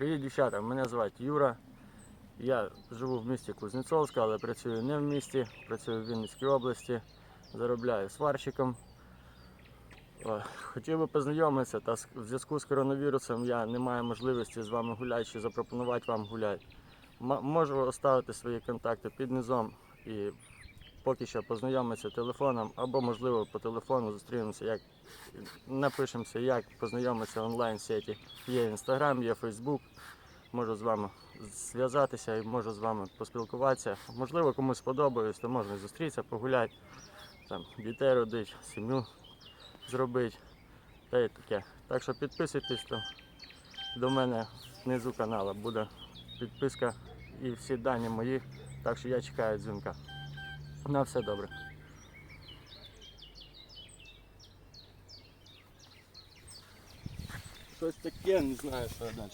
Привіт, дівчата! Мене звати Юра. Я живу в місті Кузнецовська, але працюю не в місті, працюю в Вінницькій області, заробляю сварщиком. Хотів би познайомитися, та в зв'язку з коронавірусом я не маю можливості з вами гуляти чи запропонувати вам гуляти. Можу оставити свої контакти під низом і поки що познайомитися телефоном, або можливо по телефону зустрінемося, як напишемося, як познайомитися в онлайн-сеті. Є інстаграм, є Фейсбук. Можу з вами зв'язатися і можу з вами поспілкуватися. Можливо, комусь сподобаюсь, то можна зустрітися, погуляти, там, дітей родити, сім'ю зробити. Та й таке. Так що підписуйтесь там до мене внизу каналу буде підписка і всі дані мої. Так що я чекаю дзвінка. На все добре. Щось таке, не знаю, що далі.